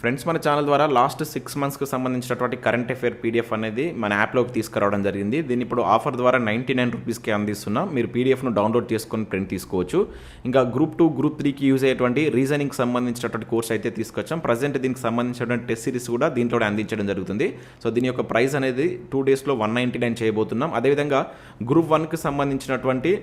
Friends మన channel ద్వారా last six మంత్స్కి సంబంధించినటువంటి కరెంట్ అఫేర్ పీడిఎఫ్ అనేది మన యాప్లోకి తీసుకురావడం జరిగింది. దీన్ని ఇప్పుడు ఆఫర్ ద్వారా నైంటీ నైన్ రూపీస్కి అందిస్తున్నాం. మీరు పీడిఎఫ్ను డౌన్లోడ్ చేసుకొని ప్రింట్ తీసుకోవచ్చు. ఇంకా గ్రూప్ టూ గ్రూప్ త్రీకి యూజ్ అయ్యేటువంటి రీజనింగ్కి సంబంధించినటువంటి కోర్స్ అయితే తీసుకొచ్చాం. ప్రజెంట్ దీనికి సంబంధించినటువంటి టెస్ట్ సిరీస్ కూడా దీంట్లో అందించడం జరుగుతుంది. సో దీని యొక్క ప్రైస్ అనేది టూ డేస్లో వన్ నైంటీ నైన్ చేయబోతున్నాం. అదేవిధంగా గ్రూప్ వన్కి సంబంధించినటువంటి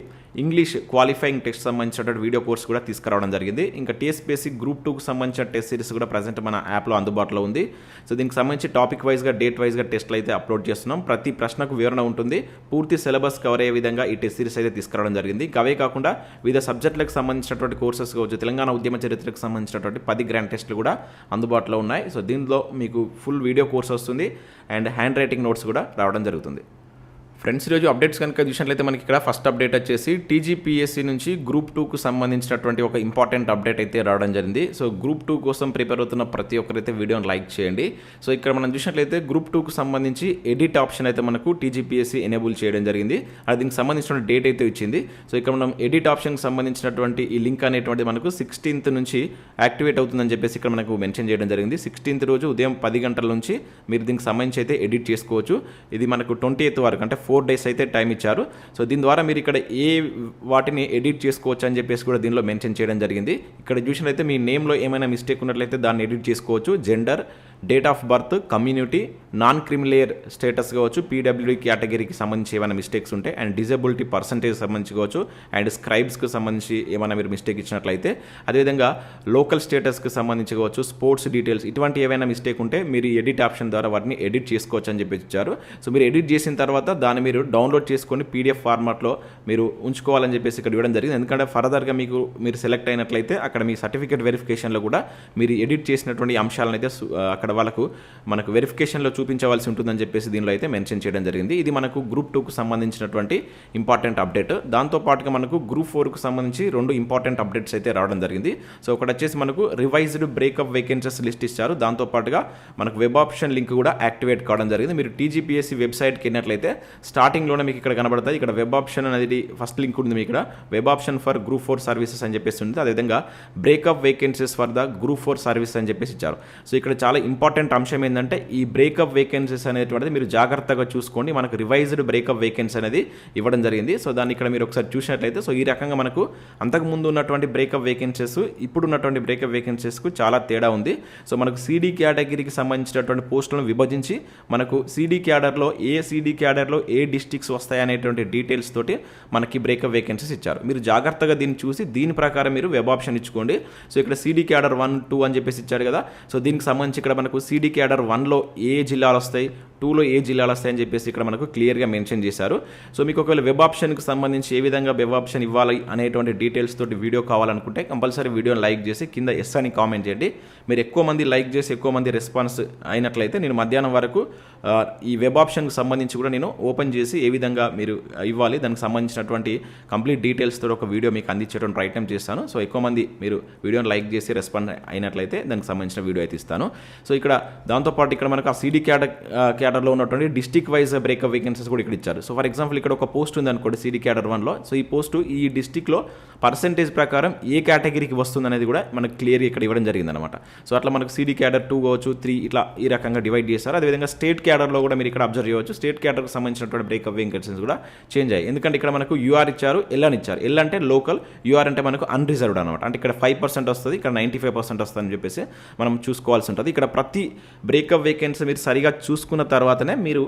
ఇంగ్లీష్ క్వాలిఫైయింగ్ టెస్ట్ సంబంధించినటువంటి వీడియో కోర్స్ కూడా తీసుకురావడం జరిగింది. ఇంకా టీఎస్పీఎస్సీ గ్రూప్ టూకి సంబంధించిన టెస్ట్ సిరీస్ కూడా ప్రజెంట్ మన యాప్లో అందుబాటులో ఉంది. సో దీనికి సంబంధించి టాపిక్ వైజ్గా డేట్ వైజ్గా టెస్ట్లు అయితే అప్లోడ్ చేస్తున్నాం. ప్రతి ప్రశ్నకు వివరణ ఉంటుంది. పూర్తి సిలబస్ కవర్ అయ్యే విధంగా ఈ టెస్ట్ సిరీస్ అయితే తీసుకురావడం జరిగింది. ఇంకా అవే కాకుండా వివిధ సబ్జెక్టులకు సంబంధించినటువంటి కోర్సెస్ కావచ్చు తెలంగాణ ఉద్యమ చరిత్రకు సంబంధించినటువంటి పది గ్రాండ్ టెస్ట్లు కూడా అందుబాటులో ఉన్నాయి. సో దీనిలో మీకు ఫుల్ వీడియో కోర్స్ వస్తుంది. అండ్ హ్యాండ్ రైటింగ్ నోట్స్ కూడా రావడం జరుగుతుంది. ఫ్రెండ్స్ ఈరోజు అప్డేట్స్ కనుక చూసినట్లయితే మనకి ఇక్కడ ఫస్ట్ అప్డేట్ వచ్చేసి టీజీపీఎస్సీ నుంచి గ్రూప్ టూకు సంబంధించినటువంటి ఒక ఇంపార్టెంట్ అప్డేట్ అయితే రావడం జరిగింది. సో గ్రూప్ టూ కోసం ప్రిపేర్ అవుతున్న ప్రతి ఒక్కరైతే వీడియోని లైక్ చేయండి. సో ఇక్కడ మనం చూసినట్లయితే గ్రూప్ టూకు సంబంధించి ఎడిట్ ఆప్షన్ అయితే మనకు టీజీపీఎస్సీ ఎనేబుల్ చేయడం జరిగింది. అది దీనికి సంబంధించిన డేట్ అయితే ఇచ్చింది. సో ఇక్కడ మనం ఎడిట్ ఆప్షన్కి సంబంధించినటువంటి ఈ లింక్ అనేటువంటి మనకు సిక్స్టీన్త్ నుంచి యాక్టివేట్ అవుతుందని చెప్పేసి ఇక్కడ మనకు మెన్షన్ చేయడం జరిగింది. సిక్స్టీన్త్ రోజు ఉదయం పది గంటల నుంచి మీరు దీనికి సంబంధించి అయితే ఎడిట్ చేసుకోవచ్చు. ఇది మనకు ట్వంటీ ఎయిత్ వరకు అంటే ఫోర్ డేస్ అయితే టైం ఇచ్చారు. సో దీని ద్వారా మీరు ఇక్కడ ఏ వాటిని ఎడిట్ చేసుకోవచ్చు అని చెప్పేసి కూడా దీనిలో మెన్షన్ చేయడం జరిగింది. ఇక్కడ చూసినట్లయితే మీ నేమ్లో ఏమైనా మిస్టేక్ ఉన్నట్లయితే దాన్ని ఎడిట్ చేసుకోవచ్చు. Gender date of birth community non creamy layer status కావచ్చు పీడబ్ల్యూడీ కేటగిరీకి సంబంధించి ఏమైనా మిస్టేక్స్ ఉంటే అండ్ డిజబిలిటీ పర్సంటేజ్ సంబంధించి కావచ్చు అండ్ స్క్రైబ్స్కి సంబంధించి ఏమైనా మీరు మిస్టేక్ ఇచ్చినట్లయితే అదేవిధంగా లోకల్ స్టేటస్కి సంబంధించి కావచ్చు స్పోర్ట్స్ డీటెయిల్స్ ఇటువంటి ఏవైనా మిస్టేక్ ఉంటే మీరు ఎడిట్ ఆప్షన్ ద్వారా వాటిని ఎడిట్ చేసుకోవచ్చు అని చెప్పి ఇచ్చారు. సో మీరు ఎడిట్ చేసిన తర్వాత దాన్ని మీరు డౌన్లోడ్ చేసుకొని పీడిఎఫ్ ఫార్మాట్లో మీరు ఉంచుకోవాలని చెప్పేసి ఇక్కడ ఇవ్వడం జరిగింది. ఎందుకంటే ఫర్దర్గా మీకు మీరు సెలెక్ట్ అయినట్లయితే అక్కడ మీ సర్టిఫికేట్ వెరిఫికేషన్లో కూడా మీరు ఎడిట్ చేసినటువంటి అంశాలను అయితే అక్కడ అక్కడ వాళ్ళకు మనకు వెరిఫికేషన్లో చూపించవలసి ఉంటుందని చెప్పేసి దీనిలో అయితే మెన్షన్ చేయడం జరిగింది. ఇది మనకు గ్రూప్ టూకు సంబంధించినటువంటి ఇంపార్టెంట్ అప్డేట్ దాంతో పాటుగా మనకు గ్రూప్ ఫోర్కు సంబంధించి రెండు ఇంపార్టెంట్ అప్డేట్స్ అయితే రావడం జరిగింది. సో ఒకటి వచ్చేసి మనకు రివైజ్డ్ బ్రేకప్ వేకెన్సీస్ లిస్ట్ ఇచ్చారు. దాంతోపాటుగా మనకు వెబ్ ఆప్షన్ లింక్ కూడా యాక్టివేట్ కావడం జరిగింది. మీరు టీజీపీఎస్సీ వెబ్సైట్కి వెళ్ళినట్లయితే స్టార్టింగ్లోనే మీకు ఇక్కడ కనబడతాయి. ఇక్కడ వెబ్ ఆప్షన్ అనేది ఫస్ట్ లింక్ ఉంది మీకు ఇక్కడ. Web option for group four services అని చెప్పేసి ఉంది. అదేవిధంగా breakup vacancies for the group four service అని చెప్పేసి ఇచ్చారు. సో ఇక్కడ చాలా ఇంపార్టెంట్ అంశం ఏంటంటే ఈ బ్రేకప్ వేకెన్సీస్ అనేటువంటిది మీరు జాగ్రత్తగా చూసుకోండి. మనకు రివైజ్డ్ బ్రేకప్ వేకెన్సీ అనేది ఇవ్వడం జరిగింది. సో దాన్ని ఇక్కడ మీరు ఒకసారి చూసినట్లయితే సో ఈ రకంగా మనకు అంతకుముందు ఉన్నటువంటి బ్రేకప్ వేకెన్సీస్ ఇప్పుడు ఉన్నటువంటి బ్రేకప్ వేకెన్సీస్కు చాలా తేడా ఉంది. సో మనకు సీడీ కేటగిరీకి సంబంధించినటువంటి పోస్టులను విభజించి మనకు సీడీ క్యాడర్లో ఏ సీడీ క్యాడర్లో ఏ డిస్టిక్స్ వస్తాయనేటువంటి డీటెయిల్స్ తోటి మనకి బ్రేకప్ వేకెన్సీస్ ఇచ్చారు. మీరు జాగ్రత్తగా దీన్ని చూసి దీని ప్రకారం మీరు వెబ్ ఆప్షన్ ఇచ్చుకోండి. సో ఇక్కడ సీడీ క్యాడర్ వన్ టూ అని చెప్పేసి ఇచ్చారు కదా. సో దీనికి సంబంధించి ఇక్కడ మనకు సీడీ క్యాడర్ వన్లో ఏ జిల్లాలు వస్తాయి? టూలో ఏ జిల్లాలు వస్తాయని చెప్పేసి ఇక్కడ మనకు క్లియర్గా మెన్షన్ చేశారు. సో మీకు ఒకవేళ వెబ్ ఆప్షన్కి సంబంధించి ఏ విధంగా వెబ్ ఆప్షన్ ఇవ్వాలి అనేటువంటి డీటెయిల్స్ తోటి వీడియో కావాలనుకుంటే కంపల్సరీ వీడియోని లైక్ చేసి కింద ఎస్ అని కామెంట్ చేయండి. మీరు ఎక్కువ మంది లైక్ చేసి ఎక్కువ మంది రెస్పాన్స్ అయినట్లయితే నేను మధ్యాహ్నం వరకు ఈ వెబ్ ఆప్షన్కి సంబంధించి కూడా నేను ఓపెన్ చేసి ఏ విధంగా మీరు ఇవ్వాలి దానికి సంబంధించినటువంటి కంప్లీట్ డీటెయిల్స్ తోటి ఒక వీడియో మీకు అందించేటువంటి ప్రయత్నం చేస్తాను. సో ఎక్కువ మంది మీరు వీడియోని లైక్ చేసి రెస్పాండ్ అయినట్లయితే దానికి సంబంధించిన వీడియో అయితే ఇస్తాను. సో ఇక్కడ దాంతోపాటు ఇక్కడ మనకు ఆ సీడీ క్యాట క్యాడర్లో ఉన్నటువంటి డిస్టిక్ వైజ్ బ్రేకప్ వేకెన్సీస్ కూడా ఇక్కడ ఇచ్చారు. సో ఫర్ ఎగ్జాంపుల్ ఇక్కడ ఒక పోస్ట్ ఉంది అనుకోండి సిడి క్యాడర్ వన్లో. సో ఈ పోస్ట్ ఈ డిస్టిక్లో పర్సంటేజ్ ప్రకారం ఏ కేటగిరీకి వస్తుంది అనేది కూడా మనకు క్లియర్గా ఇక్కడ ఇవ్వడం జరిగింది అనమాట సో అట్లా మనకు సిడి క్యాడర్ టూ కావచ్చు త్రీ ఇట్లా ఈ రకంగా డివైడ్ చేశారు. అదేవిధంగా స్టేట్ క్యాడర్లో కూడా మీరు ఇక్కడ అబ్జర్వ్ చేయవచ్చు. స్టేట్ క్యాడర్కి సంబంధించినటువంటి బ్రేకప్ వేకెన్సీస్ కూడా చేంజ్ అయ్యాయి. ఎందుకంటే ఇక్కడ మనకు యూఆర్ ఇచ్చారు ఎల్ అని ఇచ్చారు. ఎల్ అంటే లోకల్ యూఆర్ అంటే మనకు అన్రిజర్వ్డ్ అనమాట అంటే ఇక్కడ ఫైవ్ పర్సెంట్ వస్తుంది ఇక్కడ నైంటీ ఫైవ్ పర్సెంట్ వస్తుంది అని చెప్పేసి మనం చూసుకోవాల్సి ఉంటుంది. ఇక్కడ ప్రతి బ్రేకప్ వేకెన్సీ మీరు సరిగా చూసుకున్న తర్వాతనే మీరు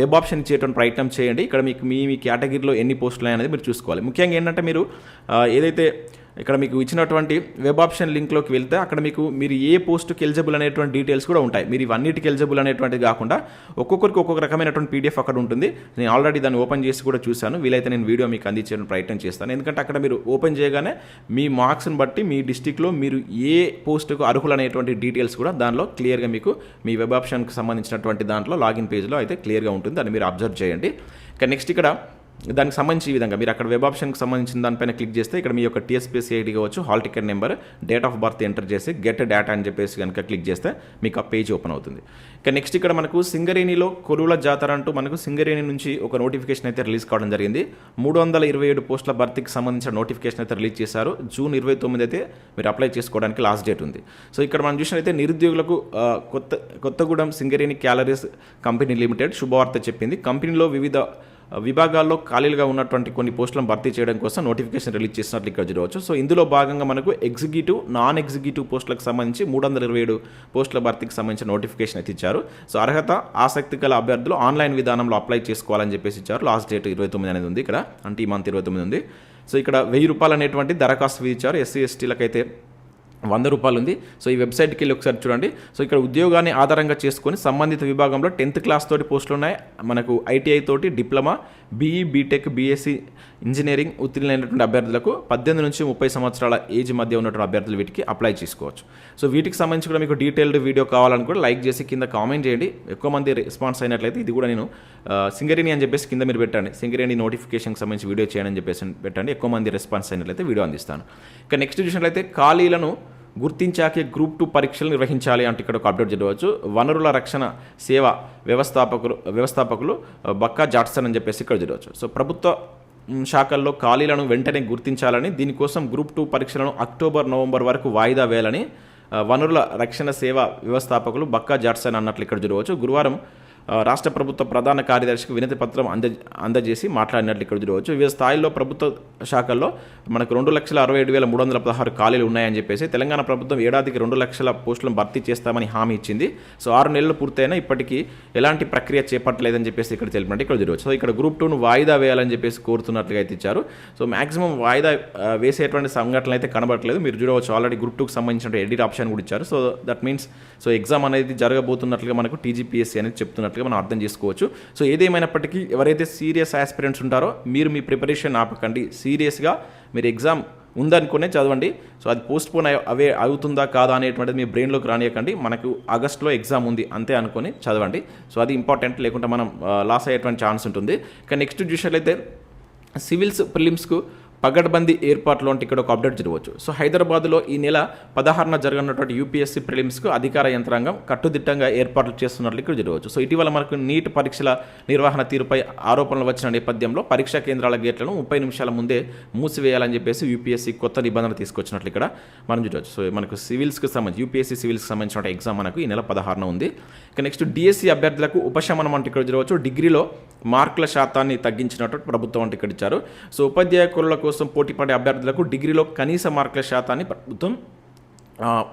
వెబ్ ఆప్షన్ ఇచ్చేటువంటి ప్రయత్నం చేయండి. ఇక్కడ మీకు మీ మీ కేటగిరీలో ఎన్ని పోస్టులు అనేది మీరు చూసుకోవాలి. ముఖ్యంగా ఏంటంటే మీరు ఏదైతే ఇక్కడ మీకు ఇచ్చినటువంటి వెబ్ ఆప్షన్ లింక్లోకి వెళ్తే అక్కడ మీకు మీరు ఏ పోస్ట్కి ఎలిజిబుల్ అనేటువంటి డీటెయిల్స్ కూడా ఉంటాయి. మీరు ఇవన్నిటికి ఎలిజిబుల్ అనేటువంటిది కాకుండా ఒక్కొక్కరికి ఒక్కొక్క రకమైనటువంటి పీడిఎఫ్ అక్కడ ఉంటుంది. నేను ఆల్రెడీ దాన్ని ఓపెన్ చేసి కూడా చూశాను. వీలైతే నేను వీడియో మీకు అందించే ప్రయత్నం చేస్తాను. ఎందుకంటే అక్కడ మీరు ఓపెన్ చేయగానే మీ మార్క్స్ని బట్టి మీ డిస్టిక్లో మీరు ఏ పోస్టుకు అర్హులు అనేటువంటి డీటెయిల్స్ కూడా దానిలో క్లియర్గా మీకు మీ వెబ్ ఆప్షన్కి సంబంధించినటువంటి దాంట్లో లాగిన్ పేజ్లో అయితే క్లియర్గా ఉంటుంది. దాన్ని మీరు అబ్జర్వ్ చేయండి. ఇక నెక్స్ట్ ఇక్కడ దానికి సంబంధించి ఈ విధంగా మీరు అక్కడ వెబ్ ఆప్షన్కి సంబంధించిన దానిపైన క్లిక్ చేస్తే ఇక్కడ మీ యొక్క టీఎస్పీసీ ఐడి కావచ్చు hall ticket number date of birth enter చేసి గెట్ డేటా అని చెప్పేసి కనుక క్లిక్ చేస్తే మీకు ఆ పేజ్ ఓపెన్ అవుతుంది. ఇక నెక్స్ట్ ఇక్కడ మనకు సింగరేణిలో కొలువుల జాతర అంటూ మనకు సింగరేణి నుంచి ఒక నోటిఫికేషన్ అయితే రిలీజ్ కావడం జరిగింది. మూడు వందల ఇరవై ఏడు పోస్టుల భర్తీకి సంబంధించిన నోటిఫికేషన్ అయితే రిలీజ్ చేశారు. జూన్ ఇరవై తొమ్మిది అయితే మీరు అప్లై చేసుకోవడానికి లాస్ట్ డేట్ ఉంది. సో ఇక్కడ మనం చూసినట్లయితే నిరుద్యోగులకు కొత్త Kothagudem Singareni collieries company limited శుభవార్త చెప్పింది. కంపెనీలో వివిధ విభాగాల్లో ఖాళీలుగా ఉన్నటువంటి కొన్ని పోస్టులను భర్తీ చేయడం కోసం నోటిఫికేషన్ రిలీజ్ చేసినట్లు ఇక్కడ చూడవచ్చు. సో ఇందులో భాగంగా మనకు ఎగ్జిక్యూటివ్ నాన్ ఎగ్జిక్యూటివ్ పోస్టులకు సంబంధించి మూడు వందల ఇరవై ఏడు పోస్టుల భర్తీకి సంబంధించిన నోటిఫికేషన్ అయితే ఇచ్చారు. సో అర్హత ఆసక్తి గల అభ్యర్థులు ఆన్లైన్ విధానంలో అప్లై చేసుకోవాలని చెప్పేసి ఇచ్చారు. లాస్ట్ డేట్ ఇరవై తొమ్మిది అనేది ఉంది ఇక్కడ అంటే ఈ మంత్ ఇరవై తొమ్మిది ఉంది. సో ఇక్కడ వెయ్యి రూపాయలు అనేటువంటి దరఖాస్తు విధించారు. ఎస్సీ ఎస్టీలకైతే వంద రూపాయలు ఉంది. సో ఈ వెబ్సైట్కి వెళ్ళి ఒకసారి చూడండి. సో ఇక్కడ ఉద్యోగాన్ని ఆధారంగా చేసుకొని సంబంధిత విభాగంలో టెన్త్ క్లాస్ తోటి పోస్టులు ఉన్నాయి మనకు ఐటీఐ తోటి diploma BE BTech BSc engineering ఉత్తీర్ణులైనటువంటి అభ్యర్థులకు పద్దెనిమిది నుంచి ముప్పై సంవత్సరాల ఏజ్ మధ్య ఉన్నటువంటి అభ్యర్థులు వీటికి అప్లై చేసుకోవచ్చు. సో వీటికి సంబంధించి కూడా మీకు డీటెయిల్డ్ వీడియో కావాలని కూడా లైక్ చేసి కింద కామెంట్ చేయండి. ఎక్కువ మంది రెస్పాన్స్ అయినట్లయితే ఇది కూడా నేను సింగరేణి అని చెప్పేసి కింద మీరు పెట్టండి. సింగరేణి నోటిఫికేషన్కి సంబంధించి వీడియో చేయండి అని చెప్పేసి పెట్టండి. ఎక్కువ మంది రెస్పాన్స్ అయినట్లయితే వీడియో అందిస్తాను. ఇక నెక్స్ట్ చూసినట్లయితే ఖాళీలను గుర్తించాకే గ్రూప్ టూ పరీక్షలు నిర్వహించాలి అంటే ఇక్కడ ఒక అప్డేట్ చదవచ్చు వనరుల రక్షణ సేవ వ్యవస్థాపకులు వ్యవస్థాపకులు బక్కా జాట్సన్ అని చెప్పేసి ఇక్కడ చూడవచ్చు సో ప్రభుత్వ శాఖల్లో ఖాళీలను వెంటనే గుర్తించాలని దీనికోసం గ్రూప్ టూ పరీక్షలను అక్టోబర్ నవంబర్ వరకు వాయిదా వేయాలని వనరుల రక్షణ సేవ వ్యవస్థాపకులు బక్కా జాట్సన్ అన్నట్లు ఇక్కడ చూడవచ్చు. గురువారం రాష్ట్ర ప్రభుత్వ ప్రధాన కార్యదర్శికి వినతి పత్రం అంద అందజేసి మాట్లాడినట్లు ఇక్కడ చూడవచ్చు. వివిధ స్థాయిలో ప్రభుత్వ శాఖల్లో మనకు రెండు లక్షల అరవై ఏడు వేల మూడు వందల పదహారు ఖాళీలు ఉన్నాయని చెప్పేసి తెలంగాణ ప్రభుత్వం ఏడాదికి రెండు లక్షల పోస్టులను భర్తీ చేస్తామని హామీ ఇచ్చింది. సో ఆరు నెలలు పూర్తయినా ఇప్పటికీ ఎలాంటి ప్రక్రియ చేపట్టలేదని చెప్పేసి ఇక్కడ తెలిపినట్టు ఇక్కడ చూడవచ్చు. సో ఇక్కడ గ్రూప్ టూను వాయిదా వేయాలని చెప్పేసి కోరుతున్నట్లుగా అయితే ఇచ్చారు. సో మాక్సిమం వాయిదా వేసేటువంటి సంఘటనలు అయితే కనబడట్లేదు. మీరు చూడవచ్చు ఆల్రెడీ గ్రూప్ టూకి సంబంధించిన ఎడిట్ ఆప్షన్ కూడా ఇచ్చారు. So that means so exam అనేది జరగబోతున్నట్లుగా మనకు టీజీపీఎస్సీ అనేది చెప్తున్నట్లుగా మనం అర్థం చేసుకోవచ్చు. సో ఏదేమైనప్పటికీ ఎవరైతే సీరియస్ ఆస్పిరెంట్స్ ఉంటారో మీరు మీ ప్రిపరేషన్ ఆపకండి. సీరియస్గా మీరు ఎగ్జామ్ ఉందనుకునే చదవండి. సో అది పోస్ట్ పోన్ అవే అవుతుందా కాదా అనేటువంటిది మీ బ్రెయిన్లోకి రానియకండి. మనకు ఆగస్ట్లో ఎగ్జామ్ ఉంది అంతే అనుకొని చదవండి. సో అది ఇంపార్టెంట్ లేకుంటే మనం లాస్ అయ్యేటువంటి ఛాన్స్ ఉంటుంది. ఇక నెక్స్ట్ చూసినట్లయితే సివిల్స్ ప్రిలిమ్స్కు పగడ్బందీ ఏర్పాట్లు ఇక్కడ ఒక అప్డేట్ జరగవచ్చు. సో హైదరాబాద్లో ఈ నెల పదహారున జరగనున్నటువంటి యూపీఎస్సీ ప్రిలిమ్స్కు అధికార యంత్రాంగం కట్టుదిట్టంగా ఏర్పాట్లు చేస్తున్నట్లు ఇక్కడ జరగవచ్చు. సో ఇటీవల మనకు నీట్ పరీక్షల నిర్వహణ తీరుపై ఆరోపణలు వచ్చిన నేపథ్యంలో పరీక్షా కేంద్రాల గేట్లను ముప్పై నిమిషాల ముందే మూసివేయాలని చెప్పేసి యూపీఎస్సీ కొత్త నిబంధన తీసుకొచ్చినట్లు ఇక్కడ మనం చూడవచ్చు. సో మనకు సివిల్స్కి సంబంధించి యూపీఎస్సీ సివిల్స్కి సంబంధించిన ఎగ్జామ్ మనకు ఈ నెల పదహారున ఉంది. ఇక నెక్స్ట్ డిఎస్సీ అభ్యర్థులకు ఉపశమనం అంటే ఇక్కడ జరగవచ్చు. డిగ్రీలో మార్కుల శాతాన్ని తగ్గించినట్టు ప్రభుత్వం అంటే ఇక్కడ ఇచ్చారు. సో ఉపాధ్యాయకులకు కోసం పోటీ పడే అభ్యర్థులకు డిగ్రీలో కనీస మార్కుల శాతాన్ని ప్రభుత్వం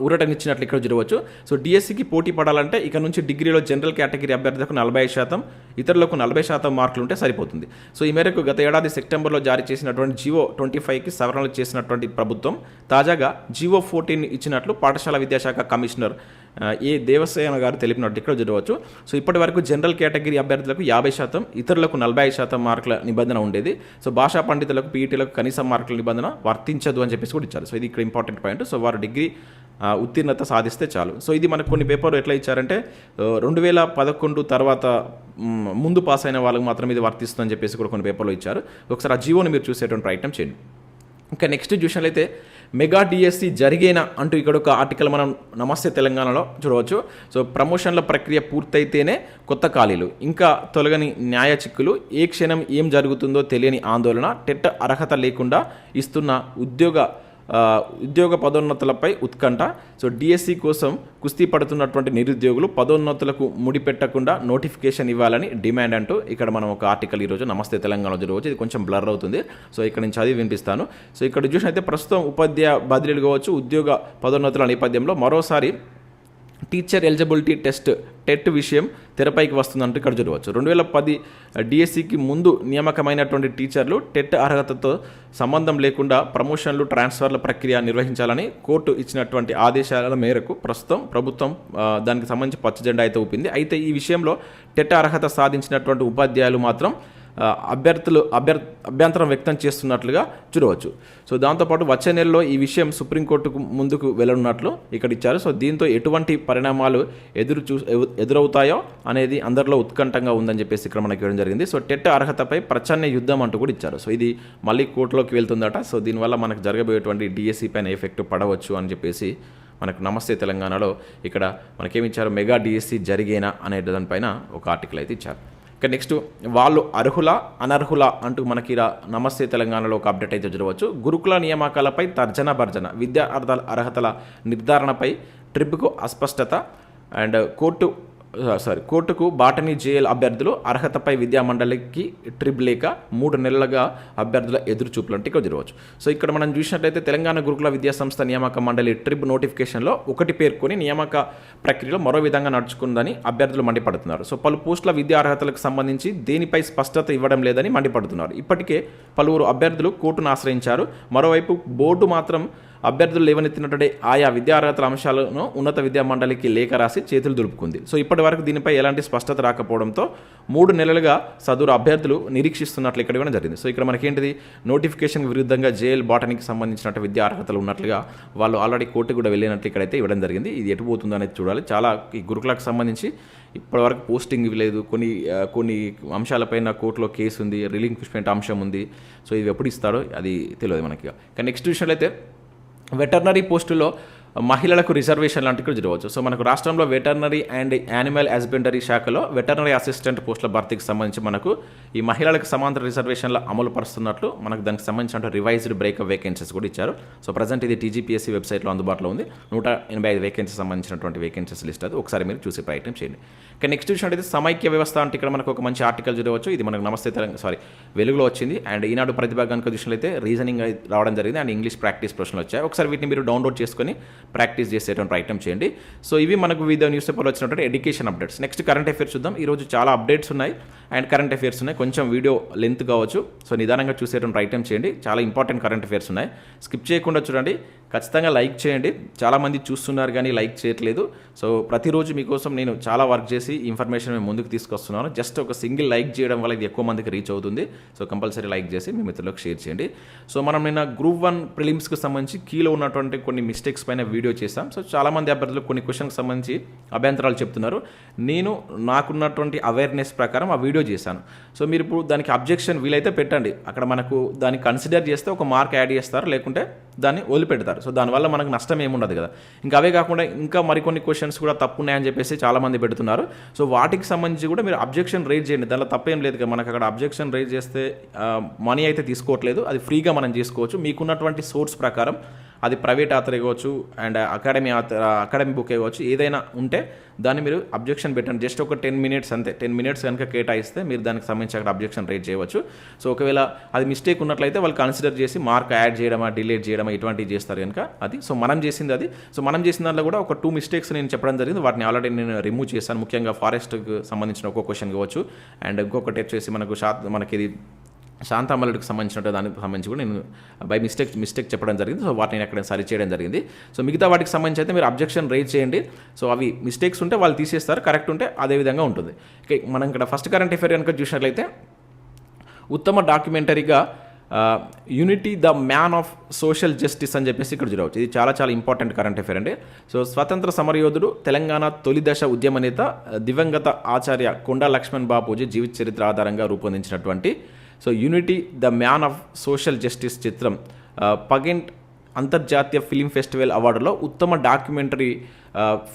ఊరటనిచ్చినట్లు ఇక్కడ చూడవచ్చు సో డిఎస్సికి పోటీ పడాలంటే ఇక నుంచి డిగ్రీలో జనరల్ కేటగిరీ అభ్యర్థులకు నలభై ఐదు శాతం ఇతరులకు నలభై శాతం మార్కులు ఉంటే సరిపోతుంది. సో ఈ మేరకు గత ఏడాది సెప్టెంబర్లో జారీ చేసినటువంటి జివో ట్వంటీ ఫైవ్కి సవరణలు చేసినటువంటి ప్రభుత్వం తాజాగా జివో ఫోర్టీన్ ఇచ్చినట్లు పాఠశాల విద్యాశాఖ కమిషనర్ ఏ దేవసేన గారు తెలిపినట్టు ఇక్కడ చూడవచ్చు. సో ఇప్పటి వరకు జనరల్ కేటగిరీ అభ్యర్థులకు యాభై శాతం ఇతరులకు నలభై ఐదు శాతం మార్కుల నిబంధన ఉండేది. సో భాషా పండితులకు పీఈటీలకు కనీస మార్కుల నిబంధన వర్తించదు అని చెప్పేసి కూడా ఇచ్చారు. సో ఇది ఇక్కడ ఇంపార్టెంట్ పాయింట్. సో వారు డిగ్రీ ఉత్తీర్ణత సాధిస్తే చాలు. సో ఇది మనకు కొన్ని పేపర్లు ఎట్లా ఇచ్చారంటే రెండు వేల పదకొండు తర్వాత ముందు పాస్ అయిన వాళ్ళకి మాత్రం ఇది వర్తిస్తుందని చెప్పేసి కూడా కొన్ని పేపర్లో ఇచ్చారు. ఒకసారి ఆ జీవోని మీరు చూసేటువంటి ప్రయత్నం చేయండి. ఇంకా నెక్స్ట్ చూసినట్లయితే మెగా డిఎస్సి జరిగేనా అంటూ ఇక్కడ ఒక ఆర్టికల్ మనం నమస్తే తెలంగాణలో చూడవచ్చు. సో ప్రమోషన్ల ప్రక్రియ పూర్తయితేనే కొత్త ఖాళీలు. ఇంకా తొలగని న్యాయ చిక్కులు ఏ క్షణం ఏం జరుగుతుందో తెలియని ఆందోళన టెట్ అర్హత లేకుండా ఇస్తున్న ఉద్యోగ ఉద్యోగ పదోన్నతులపై ఉత్కంఠ. సో డిఎస్సి కోసం కుస్తీ పడుతున్నటువంటి నిరుద్యోగులు పదోన్నతులకు ముడిపెట్టకుండా నోటిఫికేషన్ ఇవ్వాలని డిమాండ్ అంటూ ఇక్కడ మనం ఒక ఆర్టికల్ ఈరోజు నమస్తే తెలంగాణలో జరగవచ్చు. ఇది కొంచెం బ్లర్ అవుతుంది. సో ఇక్కడ నేను చదివి వినిపిస్తాను. సో ఇక్కడ చూసినైతే ప్రస్తుతం ఉపాధ్యాయ బదిలీలు కావచ్చు ఉద్యోగ పదోన్నతుల నేపథ్యంలో మరోసారి టీచర్ ఎలిజిబిలిటీ టెస్ట్ టెట్ విషయం తెరపైకి వస్తుందంటూ ఇక్కడ చూడవచ్చు. రెండు వేల పది డిఎస్సికి ముందు నియామకమైనటువంటి టీచర్లు టెట్ అర్హతతో సంబంధం లేకుండా ప్రమోషన్లు ట్రాన్స్ఫర్ల ప్రక్రియ నిర్వహించాలని కోర్టు ఇచ్చినటువంటి ఆదేశాల మేరకు ప్రస్తుతం ప్రభుత్వం దానికి సంబంధించి పచ్చ జెండా అయితే ఊపింది. అయితే ఈ విషయంలో టెట్ అర్హత సాధించినటువంటి ఉపాధ్యాయులు మాత్రం అభ్యర్థులు అభ్యర్ అభ్యంతరం వ్యక్తం చేస్తున్నట్లుగా చూడవచ్చు. సో దాంతోపాటు వచ్చే నెలలో ఈ విషయం సుప్రీంకోర్టుకు ముందుకు వెళ్ళనున్నట్లు ఇక్కడ ఇచ్చారు. సో దీంతో ఎటువంటి పరిణామాలు ఎదురు చూ ఎదురవుతాయో అనేది అందరిలో ఉత్కంఠంగా ఉందని చెప్పేసి ఇక్కడ మనకి ఇవ్వడం జరిగింది. సో టెట్ అర్హతపై ప్రచన్న యుద్ధం అంటూ కూడా ఇచ్చారు. సో ఇది మళ్ళీ కోర్టులోకి వెళ్తుందట. సో దీనివల్ల మనకు జరగబోయేటువంటి డిఎస్సి పైన ఎఫెక్ట్ పడవచ్చు అని చెప్పేసి మనకు నమస్తే తెలంగాణలో ఇక్కడ మనకేమిచ్చారు మెగా డిఎస్సి జరిగేనా అనే దానిపైన ఒక ఆర్టికల్ అయితే ఇచ్చారు. ఇక నెక్స్ట్ వాళ్ళు అర్హుల అనర్హుల అంటూ మనకి ఇలా నమస్తే తెలంగాణలో ఒక అప్డేట్ అయితే చూడవచ్చు గురుకుల నియామకాలపై తర్జన భర్జన విద్యా అర్హత అర్హతల నిర్ధారణపై ట్రిప్కు అస్పష్టత అండ్ కోర్టు సారీ కోర్టుకు బాటనీ జేఎల్ అభ్యర్థులు అర్హతపై విద్యా మండలికి ట్రిప్ లేక మూడు నెలలుగా అభ్యర్థుల ఎదురు చూపులు అంటే ఇక్కడ సో ఇక్కడ మనం చూసినట్లయితే తెలంగాణ గురుకుల విద్యా సంస్థ నియామక మండలి ట్రిప్ నోటిఫికేషన్లో ఒకటి పేర్కొని నియామక ప్రక్రియలో మరో విధంగా నడుచుకుందని అభ్యర్థులు మండిపడుతున్నారు. సో పలు పోస్టుల విద్యా అర్హతలకు సంబంధించి దేనిపై స్పష్టత ఇవ్వడం లేదని మండిపడుతున్నారు. ఇప్పటికే పలువురు అభ్యర్థులు కోర్టును ఆశ్రయించారు. మరోవైపు బోర్డు మాత్రం అభ్యర్థులు లేవనెత్తినటువంటి ఆయా విద్యా అర్హతల అంశాలను ఉన్నత విద్యా మండలికి లేఖ రాసి చేతులు దులుపుకుంది. సో ఇప్పటి వరకు దీనిపై ఎలాంటి స్పష్టత రాకపోవడంతో మూడు నెలలుగా సదూరు అభ్యర్థులు నిరీక్షిస్తున్నట్లు ఇక్కడ ఇవ్వడం జరిగింది. సో ఇక్కడ మనకేంటిది? నోటిఫికేషన్ విరుద్ధంగా జేఎల్ బాటనీకి సంబంధించినట్టు విద్యా అర్హతలు ఉన్నట్లుగా వాళ్ళు ఆల్రెడీ కోర్టు కూడా వెళ్ళినట్లు ఇక్కడైతే ఇవ్వడం జరిగింది. ఇది ఎటు పోతుందో అనేది చూడాలి. చాలా ఈ గురుకులకు సంబంధించి ఇప్పటివరకు పోస్టింగ్ ఇవ్వలేదు కొన్ని కొన్ని అంశాలపైన కోర్టులో కేసు ఉంది. రిలింక్విష్మెంట్ అంశం ఉంది. సో ఇది ఎప్పుడు ఇస్తారో అది తెలియదు మనకి. ఇక నెక్స్ట్ విషయంలో అయితే వెటర్నరీ పోస్టులో మహిళలకు రిజర్వేషన్ లాంటివి కూడా జరగవచ్చు. సో మనకు రాష్ట్రంలో వెటర్నరీ అండ్ యానిమల్ హస్బెండరీ శాఖలో వెటర్నరీ అసిస్టెంట్ పోస్టుల భర్తీకి సంబంధించి మనకు ఈ మహిళలకు సమాంతర రిజర్వేషన్ల అమలు పరుస్తున్నట్లు మనకు దానికి సంబంధించిన రివైజ్డ్ బ్రేకప్ వేకెన్సీస్ కూడా ఇచ్చారు. సో ప్రజెంట్ ఇది టీజీపీఎస్సీ వెబ్సైట్లో అందుబాటులో ఉంది. నూట ఎనభై ఐదు వేకెన్సీ సంబంధించినటువంటి వేకెన్సీస్ లిస్ట్ అది. ఒకసారి మీరు చూసి ప్రయత్నం చేయండి. ఇక నెక్స్ట్ విషయం అయితే సమైక్య వ్యవస్థ అంటే ఇక్కడ మనకు ఒక మంచి ఆర్టికల్ చూడవచ్చు. ఇది మనకు నమస్తే తెలంగాణ సారీ వెలుగులో వచ్చింది. అండ్ ఈనాడు ప్రతిభ కనుక చూసినట్లయితే రీజనింగ్ రావడం జరిగింది. అండ్ ఇంగ్లీష్ ప్రాక్టీస్ ప్రశ్నలు వచ్చాయి. ఒకసారి వీటిని మీరు డౌన్లోడ్ చేసుకొని ప్రాక్టీస్ చేసేటువంటి ప్రయత్నం చేయండి. సో ఇవి మనకు వివిధ న్యూస్ పేపర్లో వచ్చినటువంటి education updates next current affairs చూద్దాం. ఈరోజు చాలా అప్డేట్స్ ఉన్నాయి. అండ్ కరెంట్ అఫేర్స్ ఉన్నాయి. కొంచెం వీడియో లెంత్ కావచ్చు. సో నిదానంగా చూసేటువంటి ప్రయత్నం చేయండి. చాలా ఇంపార్టెంట్ కరెంట్ అఫేర్స్ ఉన్నాయి. స్కిప్ చేయకుండా చూడండి. ఖచ్చితంగా లైక్ చేయండి. చాలామంది చూస్తున్నారు కానీ లైక్ చేయట్లేదు. సో ప్రతిరోజు మీకోసం నేను చాలా వర్క్ చేసి ఇన్ఫర్మేషన్ మేము ముందుకు తీసుకొస్తున్నాను. జస్ట్ ఒక సింగిల్ లైక్ చేయడం వల్ల ఇది ఎక్కువ మందికి రీచ్ అవుతుంది. సో కంపల్సరీ లైక్ చేసి మీ మిత్రులకు షేర్ చేయండి. సో మనం నిన్న గ్రూప్ వన్ ప్రిలిమ్స్కి సంబంధించి కీలో ఉన్నటువంటి కొన్ని మిస్టేక్స్ పైన వీడియో చేశాం. సో చాలామంది అభ్యర్థులు కొన్ని క్వశ్చన్కి సంబంధించి అభ్యంతరాలు చెప్తున్నారు. నేను నాకున్నటువంటి అవేర్నెస్ ప్రకారం ఆ వీడియో చేశాను. సో మీరు ఇప్పుడు దానికి అబ్జెక్షన్ వీలైతే పెట్టండి. అక్కడ మనకు దాన్ని కన్సిడర్ చేస్తే ఒక మార్క్ యాడ్ చేస్తారు. లేకుంటే దాన్ని వదిలిపెడతారు. సో దానివల్ల మనకు నష్టం ఏముండదు కదా. ఇంకా అవే కాకుండా ఇంకా మరికొన్ని క్వశ్చన్స్ కూడా తప్పు ఉన్నాయని చెప్పేసి చాలామంది పెడుతున్నారు. సో వాటికి సంబంధించి కూడా మీరు అబ్జెక్షన్ రేజ్ చేయండి. దానిలో తప్పేం లేదు కదా. మనకు అక్కడ అబ్జెక్షన్ రైజ్ చేస్తే మనీ అయితే తీసుకోవట్లేదు. అది ఫ్రీగా మనం చేసుకోవచ్చు. మీకున్నటువంటి సోర్స్ ప్రకారం అది ప్రైవేట్ ఆథర్ ఇవ్వచ్చు and academy author academy book ఇవ్వచ్చు ఏదైనా ఉంటే దాన్ని మీరు అబ్జెక్షన్ పెట్టండి. జస్ట్ ఒక టెన్ మినిట్స్ అంతే. టెన్ మినిట్స్ కనుక కేటాయిస్తే మీరు దానికి సంబంధించి అక్కడ అబ్జెక్షన్ రేట్ చేయవచ్చు. సో ఒకవేళ అది మిస్టేక్ ఉన్నట్లయితే వాళ్ళు కన్సిడర్ చేసి మార్క్ యాడ్ చేయడమా డిలీట్ చేయడమా ఇటువంటివి చేస్తారు కనుక అది. సో మనం చేసింది అది. సో మనం చేసిన దాంట్లో కూడా ఒక టూ మిస్టేక్స్ నేను చెప్పడం జరిగింది. వాటిని ఆల్రెడీ నేను రిమూవ్ చేశాను. ముఖ్యంగా ఫారెస్ట్కి సంబంధించిన ఒక్కో క్వశ్చన్ కావచ్చు. అండ్ ఇంకొకటి వచ్చేసి మనకు షా మనకి ఇది శాంతామల్లుడికి సంబంధించిన దానికి సంబంధించి కూడా నేను బై మిస్టేక్ మిస్టేక్ చెప్పడం జరిగింది. సో వాటిని అక్కడ సరి చేయడం జరిగింది. సో మిగతా వాటికి సంబంధించి అయితే మీరు అబ్జెక్షన్ రేజ్ చేయండి. సో అవి మిస్టేక్స్ ఉంటే వాళ్ళు తీసేస్తారు. కరెక్ట్ ఉంటే అదే విధంగా ఉంటుంది. మనం ఇక్కడ ఫస్ట్ కరెంట్ అఫేర్ కనుక చూసినట్లయితే ఉత్తమ డాక్యుమెంటరీగా unity the man of social justice అని చెప్పేసి ఇక్కడ చూడవచ్చు. ఇది చాలా చాలా ఇంపార్టెంట్ కరెంట్ అఫేర్ అండి. సో స్వతంత్ర సమరయోధుడు తెలంగాణ తొలి దశ ఉద్యమ నేత దివంగత ఆచార్య కొండా లక్ష్మణ్ బాపూజీ జీవిత చరిత్ర ఆధారంగా రూపొందించినటువంటి so unity the man of social justice చిత్రం పగెంట్ అంతర్జాతీయ ఫిలిం ఫెస్టివల్ అవార్డులో ఉత్తమ డాక్యుమెంటరీ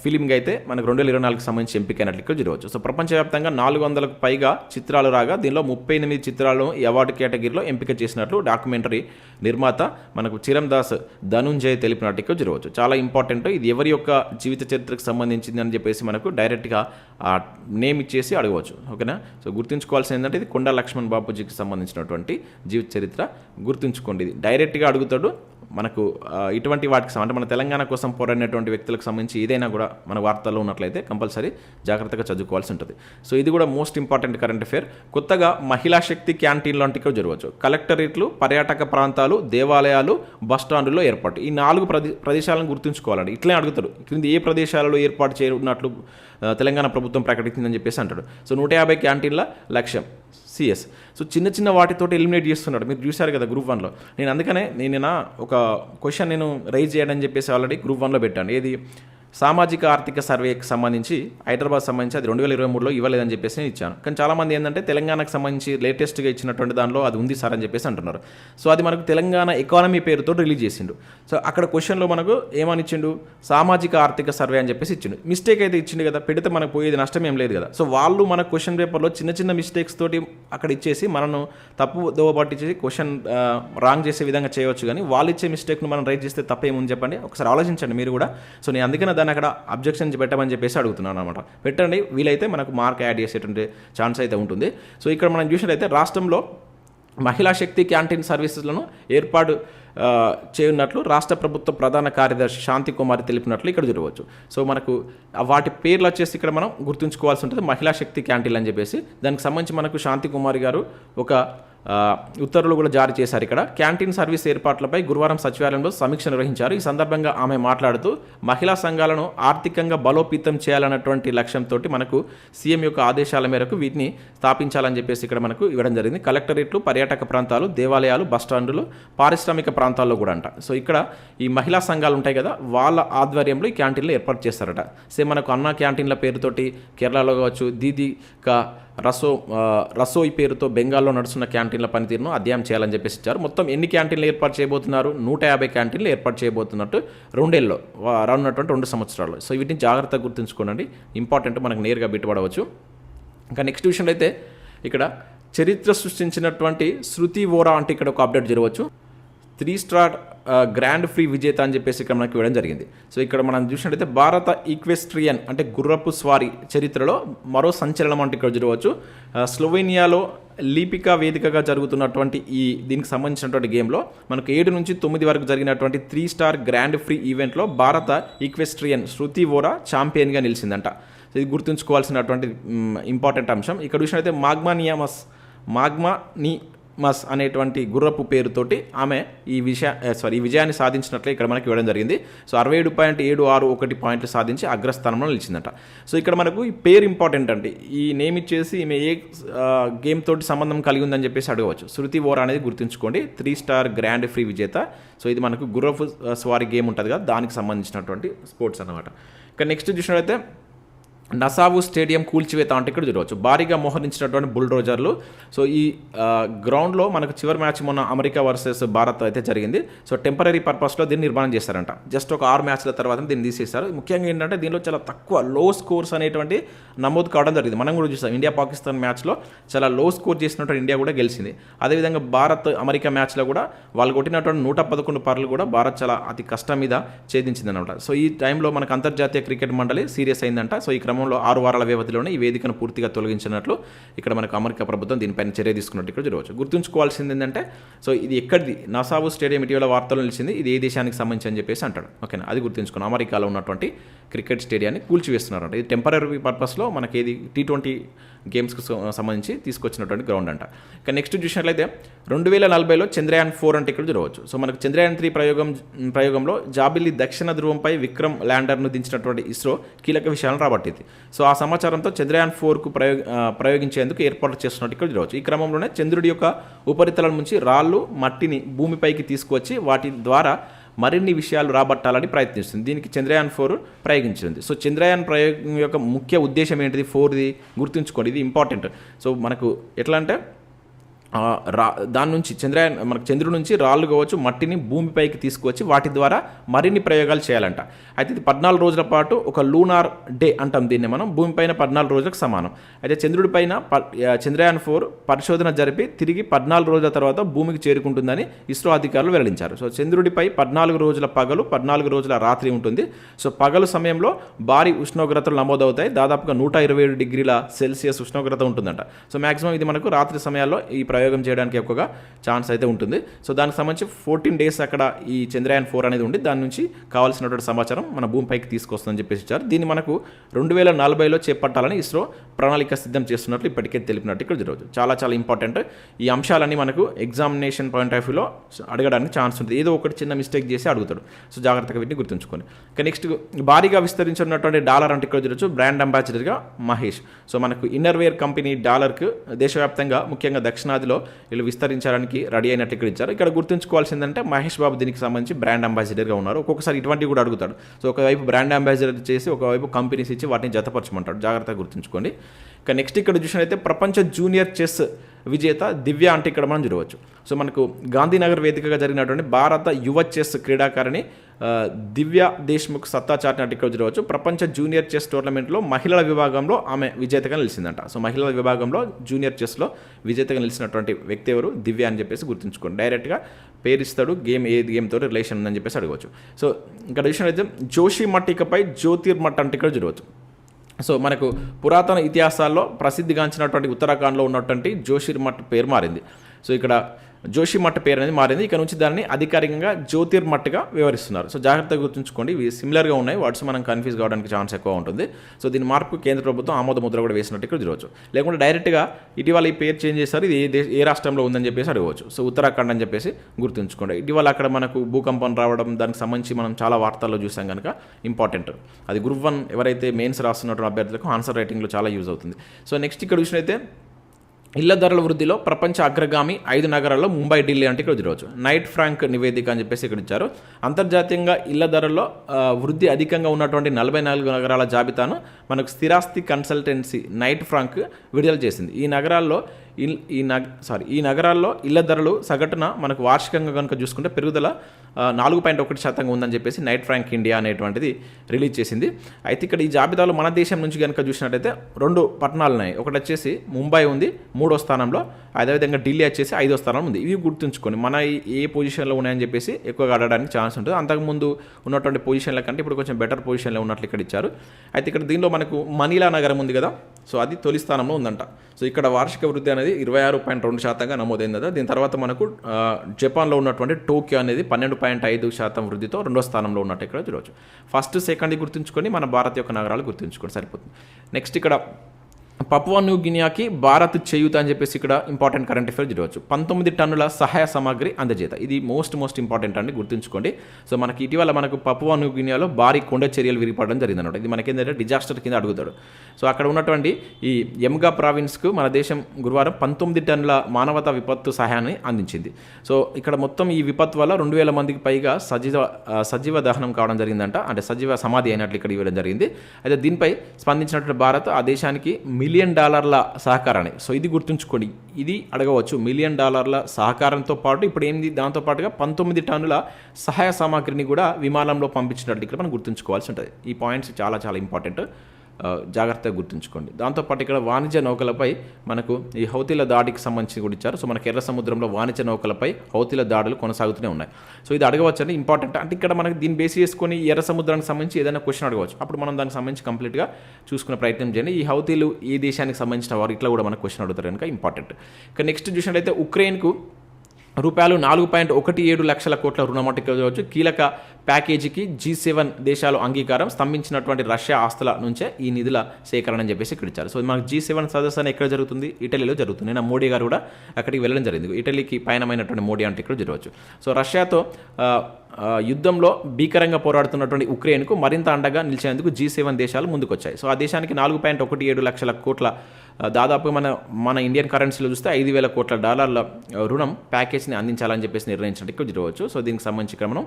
ఫిలింగా అయితే మనకు రెండు వేల ఇరవై నాలుగుకి సంబంధించి ఎంపికైనట్లు ఇక్కడ చూడవచ్చు. సో ప్రపంచవ్యాప్తంగా నాలుగు వందలకు పైగా చిత్రాలు రాగా దీనిలో ముప్పై ఎనిమిది చిత్రాలను ఈ అవార్డు కేటగిరీలో ఎంపిక చేసినట్లు డాక్యుమెంటరీ నిర్మాత మనకు చిరం దాస్ ధనుంజయ్ తెలిపినట్టు ఇక్కడ చూడవచ్చు. చాలా ఇంపార్టెంట్. ఇది ఎవరి యొక్క జీవిత చరిత్రకు సంబంధించింది అని చెప్పేసి మనకు డైరెక్ట్గా ఆ నేమ్ ఇచ్చేసి అడగవచ్చు. ఓకేనా? సో గుర్తుంచుకోవాల్సింది ఏంటంటే ఇది కొండ లక్ష్మణ్ బాపూజీకి సంబంధించినటువంటి జీవిత చరిత్ర. గుర్తుంచుకోండి. ఇది డైరెక్ట్గా అడుగుతాడు మనకు ఇటువంటి వాటికి అంటే మన తెలంగాణ కోసం పోరాడినటువంటి వ్యక్తులకు సంబంధించి ఏదైనా కూడా మన వార్తల్లో ఉన్నట్లయితే కంపల్సరీ జాగ్రత్తగా చదువుకోవాల్సి ఉంటుంది. సో ఇది కూడా మోస్ట్ ఇంపార్టెంట్ కరెంట్ అఫేర్ కొత్తగా మహిళా శక్తి క్యాంటీన్ లాంటివి జరగవచ్చు. కలెక్టరేట్లు పర్యాటక ప్రాంతాలు దేవాలయాలు బస్ స్టాండ్లో ఏర్పాటు. ఈ నాలుగు ప్రదే ప్రదేశాలను గుర్తుంచుకోవాలండి. ఇట్లే అడుగుతాడు. క్రింది ఏ ప్రదేశాలలో ఏర్పాటు చేయనున్నట్లు తెలంగాణ ప్రభుత్వం ప్రకటించిందని చెప్పేసి అంటాడు. సో నూట యాభై క్యాంటీన్ల లక్ష్యం. సిఎస్. సో చిన్న చిన్న వాటితోటి ఎలిమినేట్ చేస్తున్నాడు. మీరు చూశారు కదా గ్రూప్ వన్లో. నేను అందుకనే నేను నా ఒక క్వశ్చన్ నేను రైజ్ చేయడని చెప్పేసి ఆల్రెడీ గ్రూప్ వన్లో పెట్టాను. ఏది? సామాజిక ఆర్థిక సర్వేకి సంబంధించి హైదరాబాద్ సంబంధించి అది రెండు వేల ఇరవై మూడులో ఇవ్వలేదని చెప్పేసి నేను ఇచ్చాను. కానీ చాలామంది ఏంటంటే తెలంగాణకు సంబంధించి లేటెస్ట్గా ఇచ్చినటువంటి దానిలో అది ఉంది సార్ అని చెప్పేసి అంటున్నారు. సో అది మనకు తెలంగాణ ఎకానమీ పేరుతో రిలీజ్ చేసిండు. సో అక్కడ క్వశ్చన్లో మనకు ఏమని ఇచ్చిండు? సామాజిక ఆర్థిక సర్వే అని చెప్పేసి ఇచ్చిండు. మిస్టేక్ అయితే ఇచ్చిండు కదా పెడితే మనకు పోయేది నష్టం ఏం లేదు కదా. సో వాళ్ళు మన క్వశ్చన్ పేపర్లో చిన్న చిన్న మిస్టేక్స్ తోటి అక్కడ ఇచ్చేసి మనను తప్పు దోవబాటు ఇచ్చేసి క్వశ్చన్ రాంగ్ చేసే విధంగా చేయవచ్చు కానీ వాళ్ళు ఇచ్చే మిస్టేక్ను మనం రైట్ చేస్తే తప్పేముంది చెప్పండి? ఒకసారి ఆలోచించండి మీరు కూడా. సో నేను అందుకనే దాన్ని అక్కడ అబ్జెక్షన్ పెట్టమని చెప్పేసి అడుగుతున్నాను అనమాట పెట్టండి వీలైతే మనకు మార్క్ యాడ్ చేసేటువంటి ఛాన్స్ అయితే ఉంటుంది. సో ఇక్కడ మనం చూసినట్లయితే రాష్ట్రంలో మహిళా శక్తి క్యాంటీన్ సర్వీసెస్లను ఏర్పాటు చేయనున్నట్లు రాష్ట్ర ప్రభుత్వ ప్రధాన కార్యదర్శి శాంతి కుమారి తెలిపినట్లు ఇక్కడ చూడవచ్చు. సో మనకు వాటి పేర్లు వచ్చేసి ఇక్కడ మనం గుర్తుంచుకోవాల్సి ఉంటుంది మహిళా శక్తి క్యాంటీన్లు అని చెప్పేసి. దానికి సంబంధించి మనకు శాంతి కుమారి గారు ఒక ఉత్తర్వులు కూడా జారీ చేశారు ఇక్కడ. క్యాంటీన్ సర్వీస్ ఏర్పాట్లపై గురువారం సచివాలయంలో సమీక్ష నిర్వహించారు. ఈ సందర్భంగా ఆమె మాట్లాడుతూ మహిళా సంఘాలను ఆర్థికంగా బలోపేతం చేయాలన్నటువంటి లక్ష్యంతో మనకు సీఎం యొక్క ఆదేశాల మేరకు వీటిని స్థాపించాలని చెప్పేసి ఇక్కడ మనకు ఇవ్వడం జరిగింది. కలెక్టరేట్లు పర్యాటక ప్రాంతాలు దేవాలయాలు బస్టాండులు పారిశ్రామిక ప్రాంతాల్లో కూడా అంట. సో ఇక్కడ ఈ మహిళా సంఘాలు ఉంటాయి కదా వాళ్ళ ఆధ్వర్యంలో ఈ క్యాంటీన్లు ఏర్పాటు చేస్తారట. సేమ్ మనకు అన్న క్యాంటీన్ల పేరుతోటి కేరళలో కావచ్చు దీదిక రసో రసోయి పేరుతో బెంగాల్లో నడుస్తున్న క్యాంటీన్ల పనితీరును అధ్యయనం చేయాలని చెప్పేసి ఇచ్చారు. మొత్తం ఎన్ని క్యాంటీన్లు ఏర్పాటు చేయబోతున్నారు? నూట యాభై క్యాంటీన్లు ఏర్పాటు చేయబోతున్నట్టు రెండేళ్ళు రానున్నటువంటి రెండు సంవత్సరాలు. సో వీటిని జాగ్రత్తగా గుర్తుంచుకోండి ఇంపార్టెంట్ మనకు నేరుగా బిట్టుపడవచ్చు ఇంకా నెక్స్ట్ విషయంలో అయితే ఇక్కడ చరిత్ర సృష్టించినటువంటి శృతి వోరా అంటే ఇక్కడ ఒక అప్డేట్ జరగవచ్చు. త్రీ స్టార్ గ్రాండ్ ఫ్రీ విజేత అని చెప్పేసి ఇక్కడ మనకి ఇవ్వడం జరిగింది. సో ఇక్కడ మనం చూసినట్టయితే భారత ఈక్వెస్ట్రియన్ అంటే గుర్రపు స్వారీ చరిత్రలో మరో సంచలనం అంటే ఇక్కడ చూడవచ్చు. స్లోవేనియాలో లీపికా వేదికగా జరుగుతున్నటువంటి ఈ దీనికి సంబంధించినటువంటి గేమ్లో మనకు ఏడు నుంచి తొమ్మిది వరకు జరిగినటువంటి త్రీ స్టార్ గ్రాండ్ ఫ్రీ ఈవెంట్లో భారత ఈక్వెస్ట్రియన్ శృతి వోరా ఛాంపియన్గా నిలిచిందంట. ఇది గుర్తుంచుకోవాల్సినటువంటి ఇంపార్టెంట్ అంశం. ఇక్కడ చూసినట్టయితే మాగ్మా నియామస్ మాగ్మా ని మస్ అనేటువంటి గుర్రపు పేరుతోటి ఆమె ఈ విషయ సారీ ఈ విజయాన్ని సాధించినట్లే ఇక్కడ మనకి ఇవ్వడం జరిగింది. సో అరవై ఏడు పాయింట్ ఏడు ఆరు ఒకటి పాయింట్లు సాధించి అగ్రస్థానంలో నిలిచిందట. సో ఇక్కడ మనకు ఈ పేరు ఇంపార్టెంట్ అండి. ఈ నేమ్ ఇచ్చేసి ఈమె ఏ గేమ్ తోటి సంబంధం కలిగి ఉందని చెప్పేసి అడగవచ్చు. శృతి ఓర్ అనేది గుర్తుంచుకోండి. త్రీ స్టార్ గ్రాండ్ ఫ్రీ విజేత. సో ఇది మనకు గుర్రపు స్వారీ గేమ్ ఉంటుంది కదా దానికి సంబంధించినటువంటి స్పోర్ట్స్ అనమాట ఇక నెక్స్ట్ చూసినట్లయితే నసావు స్టేడియం కూల్చివేత అంటే ఇక్కడ చూడవచ్చు. భారీగా మోహరించినటువంటి బుల్డోజర్లు. సో ఈ గ్రౌండ్లో మనకు చివరి మ్యాచ్ మొన్న అమెరికా వర్సెస్ భారత్ అయితే జరిగింది. సో టెంపరీ పర్పస్లో దీన్ని నిర్మాణం చేశారంట. జస్ట్ ఒక ఆరు మ్యాచ్ల తర్వాత దీన్ని తీసేశారు. ముఖ్యంగా ఏంటంటే దీనిలో చాలా తక్కువ లో స్కోర్స్ అనేటువంటి నమోదు కావడం జరిగింది. మనం కూడా చూసాం. ఇండియా పాకిస్తాన్ మ్యాచ్లో చాలా లో స్కోర్ చేసినటువంటి ఇండియా కూడా గెలిచింది. అదేవిధంగా భారత్ అమెరికా మ్యాచ్లో కూడా వాళ్ళు కొట్టినటువంటి నూట పదకొండు పర్లు కూడా భారత్ చాలా అతి కష్టం మీద ఛేదించింది అనమాట సో ఈ టైంలో మనకు అంతర్జాతీయ క్రికెట్ మండలి సీరియస్ అయిందంట. సో ఈ క్రమం క్రమంలో ఆరు వారాల వ్యవధిలోనే ఈ వేదికను పూర్తిగా తొలగించినట్లు ఇక్కడ మనకు అమెరికా ప్రభుత్వం దీనిపైన చర్య తీసుకున్నట్టు ఇక్కడ చూడవచ్చు గుర్తుంచుకోవాల్సింది ఏంటంటే సో ఇది ఎక్కడిది? నసావు స్టేడియం ఇటీవల వార్తలు నిలిచింది ఇది ఏ దేశానికి సంబంధించి అని చెప్పేసి అంటాడు. ఓకేనా? అది గుర్తుంచుకున్నాం అమెరికాలో ఉన్నటువంటి క్రికెట్ స్టేడియాన్ని కూల్చివేస్తున్నారంట. ఇది టెంపరీ పర్పస్లో మనకి ఏది టీ ట్వంటీ గేమ్స్కు సంబంధించి తీసుకొచ్చినటువంటి గ్రౌండ్ అంట. ఇక నెక్స్ట్ చూసినట్లయితే రెండు వేల నలభైలో చంద్రయాన్ ఫోర్ అంటే ఇక్కడ చూడవచ్చు. సో మనకు చంద్రయాన్ త్రీ ప్రయోగం ప్రయోగంలో జాబిల్లి దక్షిణ ధ్రువంపై విక్రమ్ ల్యాండర్ను దించినటువంటి ఇస్రో కీలక విషయాలను రాబట్టింది. సో ఆ సమాచారంతో చంద్రయాన్ ఫోర్కు ప్రయోగ ప్రయోగించేందుకు ఏర్పాటు చేస్తున్నట్టు ఇక్కడ చూడవచ్చు. ఈ క్రమంలోనే చంద్రుడి యొక్క ఉపరితలం నుంచి రాళ్ళు మట్టిని భూమిపైకి తీసుకువచ్చి వాటి ద్వారా మరిన్ని విషయాలు రాబట్టాలని ప్రయత్నిస్తుంది. దీనికి చంద్రయాన్ ఫోర్ ప్రయోగించింది సో చంద్రయాన్ ప్రయోగం యొక్క ముఖ్య ఉద్దేశం ఏంటిది? ఫోర్ది గుర్తుంచుకోండి. ఇది ఇంపార్టెంట్. సో మనకు ఎట్లా అంటే రా దాని నుంచి చంద్రయాన్ మనకు చంద్రుడి నుంచి రాళ్ళు కావచ్చు మట్టిని భూమిపైకి తీసుకువచ్చి వాటి ద్వారా మరిన్ని ప్రయోగాలు చేయాలంట. అయితే ఇది పద్నాలుగు రోజుల పాటు ఒక లూనార్ డే అంటాం దీన్ని మనం. భూమిపైన పద్నాలుగు రోజులకు సమానం. అయితే చంద్రుడి పైన ప- చంద్రయాన్ ఫోర్ పరిశోధన జరిపి తిరిగి పద్నాలుగు రోజుల తర్వాత భూమికి చేరుకుంటుందని ఇస్రో అధికారులు వెల్లడించారు. సో చంద్రుడిపై పద్నాలుగు రోజుల పగలు పద్నాలుగు రోజుల రాత్రి ఉంటుంది. సో పగలు సమయంలో భారీ ఉష్ణోగ్రతలు నమోదవుతాయి. దాదాపుగా నూట ఇరవై ఏడు డిగ్రీల సెల్సియస్ ఉష్ణోగ్రత ఉంటుందంట. సో మ్యాక్సిమం ఇది మనకు రాత్రి సమయాల్లో ఈ ప్రయోగం ప్రయోగం చేయడానికి ఎక్కువగా ఛాన్స్ అయితే ఉంటుంది. సో దానికి సంబంధించి ఫోర్టీన్ డేస్ అక్కడ ఈ చంద్రయాన్ ఫోర్ అనేది ఉండి దాని నుంచి కావాల్సినటువంటి సమాచారం మన భూమిపైకి తీసుకొస్తుందని చెప్పేసి ఇచ్చారు. దీన్ని మనకు రెండు వేల నలభైలో చేపట్టాలని ఇస్రో ప్రణాళిక సిద్ధం చేస్తున్నట్లు ఇప్పటికే తెలిపినట్టు ఇక్కడ జరగదు చాలా చాలా ఇంపార్టెంట్. ఈ అంశాలన్నీ మనకు ఎగ్జామినేషన్ పాయింట్ ఆఫ్ వ్యూలో అడగడానికి ఛాన్స్ ఉంటుంది. ఏదో ఒకటి చిన్న మిస్టేక్ చేసి అడుగుతాడు. సో జాగ్రత్తగా వీటిని గుర్తుంచుకొని ఇక నెక్స్ట్ భారీగా విస్తరించున్నటువంటి డాలర్ అంటే ఇక్కడ చూడొచ్చు బ్రాండ్ అంబాసిడర్గా మహేష్. సో మనకు ఇన్నర్వేర్ కంపెనీ డాలర్కు దేశవ్యాప్తంగా ముఖ్యంగా దక్షిణాదిలో వీళ్ళు విస్తరించడానికి రెడీ అయినట్టు ఇక్కడ ఇచ్చారు. ఇక్కడ గుర్తుంచుకోవాల్సిందంటే మహేష్ బాబు దీనికి సంబంధించి బ్రాండ్ అంబాసిడర్గా ఉన్నారు. ఒక్కొక్కసారి ఇటువంటివి కూడా అడుగుతాడు. సో ఒకవైపు బ్రాండ్ అంబాసిడర్ చేసి ఒకవైపు కంపెనీస్ ఇచ్చి వాటిని జతపరచమంటాడు. జాగ్రత్తగా గుర్తుంచుకోండి. ఇక నెక్స్ట్ ఇక్కడ చూసినట్లయితే ప్రపంచ జూనియర్ చెస్ విజేత దివ్య అంటే ఇక్కడ మనం చూడవచ్చు. సో మనకు గాంధీనగర్ వేదికగా జరిగినటువంటి భారత యువ చెస్ క్రీడాకారిణి దివ్య దేశ్ముఖ్ సత్తా చాటినట్టు ఇక్కడ చూడవచ్చు. ప్రపంచ జూనియర్ చెస్ టోర్నమెంట్లో మహిళల విభాగంలో ఆమె విజేతగా నిలిచిందంట. సో మహిళల విభాగంలో జూనియర్ చెస్లో విజేతగా నిలిచినటువంటి వ్యక్తి ఎవరు? దివ్య అని చెప్పేసి గుర్తుంచుకోండి. డైరెక్ట్గా పేరిస్తాడు గేమ్ ఏ గేమ్తో రిలేషన్ ఉందని చెప్పేసి అడగవచ్చు. సో ఇక్కడ విషయం అయితే జోషి మట్టికపై జ్యోతిర్మట్ అంటే ఇక్కడ చూడవచ్చు. సో మనకు పురాతన ఇతిహాసాల్లో ప్రసిద్ధిగాంచినటువంటి ఉత్తరాఖండ్లో ఉన్నటువంటి జోషిర్మట్ పేరు మారింది. సో ఇక్కడ జోషిమఠ్ పేరు అనేది మారింది. ఇక నుంచి దాన్ని అధికారికంగా జ్యోతిర్మఠ్గా వివరిస్తున్నారు. సో జాగ్రత్తగా గుర్తుంచుకోండి. ఇవి సిమిలర్గా ఉన్నాయి. వాట్స్ మనం కన్ఫ్యూజ్ కావడానికి ఛాన్స్ ఎక్కువ ఉంటుంది. సో దీని మార్పు కేంద్ర ప్రభుత్వం ఆమోద ముద్ర కూడా వేసినట్టు ఇక్కడ చూడవచ్చు. లేకుంటే డైరెక్ట్గా ఇటీవల ఈ పేరు చేంజ్ చేస్తారు ఇది ఏ ఏ రాష్ట్రంలో ఉందని చెప్పేసి అడగవచ్చు. సో ఉత్తరాఖండ్ అని చెప్పేసి గుర్తుంచుకోండి. ఇటీవల అక్కడ మనకు భూకంపం రావడం దానికి సంబంధించి మనం చాలా వార్తల్లో చూసాం కనుక ఇంపార్టెంట్ అది గ్రూప్ వన్ ఎవరైతే మెయిన్స్ రాస్తున్నటువంటి అభ్యర్థులకు ఆన్సర్ రైటింగ్లో చాలా యూజ్ అవుతుంది. సో నెక్స్ట్ ఇక్కడ చూసినైతే ఇళ్ళ ధరల వృద్ధిలో ప్రపంచ అగ్రగామి ఐదు నగరాల్లో ముంబై ఢిల్లీ అంటే ఇక్కడ చూడవచ్చు నైట్ ఫ్రాంక్ నివేదిక అని చెప్పేసి ఇక్కడ ఇచ్చారు. అంతర్జాతీయంగా ఇళ్ళ ధరల్లో వృద్ధి అధికంగా ఉన్నటువంటి నలభై నాలుగు నగరాల జాబితాను మనకు స్థిరాస్తి కన్సల్టెన్సీ నైట్ ఫ్రాంక్ విడుదల చేసింది. ఈ నగరాల్లో ఈ నగ సారీ ఈ నగరాల్లో ఇళ్ళ ధరలు సగటున మనకు వార్షికంగా కనుక చూసుకుంటే పెరుగుదల నాలుగు పాయింట్ ఒకటి శాతంగా ఉందని చెప్పేసి నైట్ ఫ్రాంక్ ఇండియా అనేటువంటిది రిలీజ్ చేసింది. అయితే ఇక్కడ ఈ జాబితాలో మన దేశం నుంచి కనుక చూసినట్టయితే రెండు పట్టణాలు ఉన్నాయి. ఒకటి వచ్చేసి ముంబై ఉంది మూడో స్థానంలో అదేవిధంగా ఢిల్లీ వచ్చేసి ఐదో స్థానం ఉంది. ఇవి గుర్తుంచుకొని మన ఏ పొజిషన్లో ఉన్నాయని చెప్పేసి ఎక్కువగా అడగడానికి ఛాన్స్ ఉంటుంది. అంతకుముందు ఉన్నటువంటి పొజిషన్ల కంటే ఇప్పుడు కొంచెం బెటర్ పొజిషన్లో ఉన్నట్లు ఇక్కడ ఇచ్చారు. అయితే ఇక్కడ దీనిలో మనకు మనీలా నగరం ఉంది కదా సో అది తొలి స్థానంలో ఉందంట. సో ఇక్కడ వార్షిక వృద్ధి అనేది ఇరవై ఆరు పాయింట్ రెండు శాతంగా నమోదైంది కదా. దీని తర్వాత మనకు జపాన్లో ఉన్నటువంటి టోక్యో అనేది పన్నెండు పాయింట్ ఐదు శాతం వృద్ధితో రెండో స్థానంలో ఉన్నట్టు ఇక్కడ చూడవచ్చు. ఫస్ట్ సెకండ్ గుర్తుంచుకొని మన భారత్ యొక్క నగరాలు గుర్తుంచుకోండి సరిపోతుంది. నెక్స్ట్ ఇక్కడ పపువా న్యూ గినియాకి భారత్ చేయూత అని చెప్పేసి ఇక్కడ ఇంపార్టెంట్ కరెంట్ అఫేర్ చూడవచ్చు పంతొమ్మిది టన్నుల సహాయ సామాగ్రి అందజేత. ఇది మోస్ట్ మోస్ట్ ఇంపార్టెంట్ అండి గుర్తుంచుకోండి. సో మనకి ఇటీవల మనకు పపువా న్యూ గినియాలో భారీ కొండ చర్యలు విరిపడడం జరిగిందన్నమాట. ఇది మనకి ఏంటంటే డిజాస్టర్ కింద అడుగుతాడు. సో అక్కడ ఉన్నటువంటి ఈ ఎమ్గా ప్రావిన్స్కు మన దేశం గురువారం పంతొమ్మిది టన్నుల మానవతా విపత్తు సహాయాన్ని అందించింది. సో ఇక్కడ మొత్తం ఈ విపత్తు వల్ల రెండు వేల మందికి పైగా సజీవ సజీవ దహనం కావడం జరిగిందంట. అంటే సజీవ సమాధి అయినట్లు ఇక్కడ ఇవ్వడం జరిగింది. అయితే దీనిపై స్పందించినటువంటి భారత్ ఆ దేశానికి మిలి మిలియన్ డాలర్ల సహకారాన్ని. సో ఇది గుర్తుంచుకోండి. ఇది అడగవచ్చు. మిలియన్ డాలర్ల సహకారంతో పాటు ఇప్పుడు ఏంది దాంతో పాటుగా పంతొమ్మిది టన్నుల సహాయ సామాగ్రిని కూడా విమానంలో పంపించినట్లు ఇక్కడ మనం గుర్తుంచుకోవాల్సి ఉంటుంది. ఈ పాయింట్స్ చాలా చాలా ఇంపార్టెంట్. జాగ్రత్తగా గుర్తుంచుకోండి. దాంతోపాటు ఇక్కడ వాణిజ్య నౌకలపై మనకు ఈ హౌతీల దాడికి సంబంధించి కూడా ఇచ్చారు. సో మనకి ఎర్ర సముద్రంలో వాణిజ్య నౌకలపై హౌతీల దాడులు కొనసాగుతూనే ఉన్నాయి. సో ఇది అడగవచ్చని ఇంపార్టెంట్ అంటే ఇక్కడ మనకి దీన్ని బేస్ చేసుకొని ఎర్ర సముద్రానికి సంబంధించి ఏదైనా క్వశ్చన్ అడగవచ్చు. అప్పుడు మనం దానికి సంబంధించి కంప్లీట్గా చూసుకునే ప్రయత్నం చేయండి. ఈ హౌతీలు ఏ దేశానికి సంబంధించిన వారు ఇట్లా కూడా మనకు క్వశ్చన్ అడుగుతారు కనుక ఇంపార్టెంట్. ఇక నెక్స్ట్ చూసినట్లయితే ఉక్రెయిన్కు రూపాయలు నాలుగు పాయింట్ ఒకటి ఏడు లక్షల కోట్ల రుణమాటికి కావచ్చు. కీలక ప్యాకేజీకి జీ సెవెన్ దేశాలు అంగీకారం స్తంభించినటువంటి రష్యా ఆస్తుల నుంచే ఈ నిధుల సేకరణ అని చెప్పేసి ఇక్కడ ఇచ్చారు. సో మనకు జీ సెవెన్ సదస్సు అని ఎక్కడ జరుగుతుంది? ఇటలీలో జరుగుతుంది. నిన్న మోడీ గారు కూడా అక్కడికి వెళ్ళడం జరిగింది. ఇటలీకి పయనమైనటువంటి మోడీ అంటే ఇక్కడ జరగవచ్చు. సో రష్యాతో యుద్ధంలో భీకరంగా పోరాడుతున్నటువంటి ఉక్రెయిన్కు మరింత అండగా నిలిచేందుకు జీ సెవెన్ దేశాలు ముందుకొచ్చాయి. సో ఆ దేశానికి నాలుగు పాయింట్ ఒకటి ఏడు లక్షల కోట్ల దాదాపు దాదాపుగా మన మన ఇండియన్ కరెన్సీలో చూస్తే ఐదు వేల కోట్ల డాలర్ల రుణం ప్యాకేజ్ని అందించాలని చెప్పేసి నిర్ణయించినట్టు చూడవచ్చు. సో దీనికి సంబంధించి మనం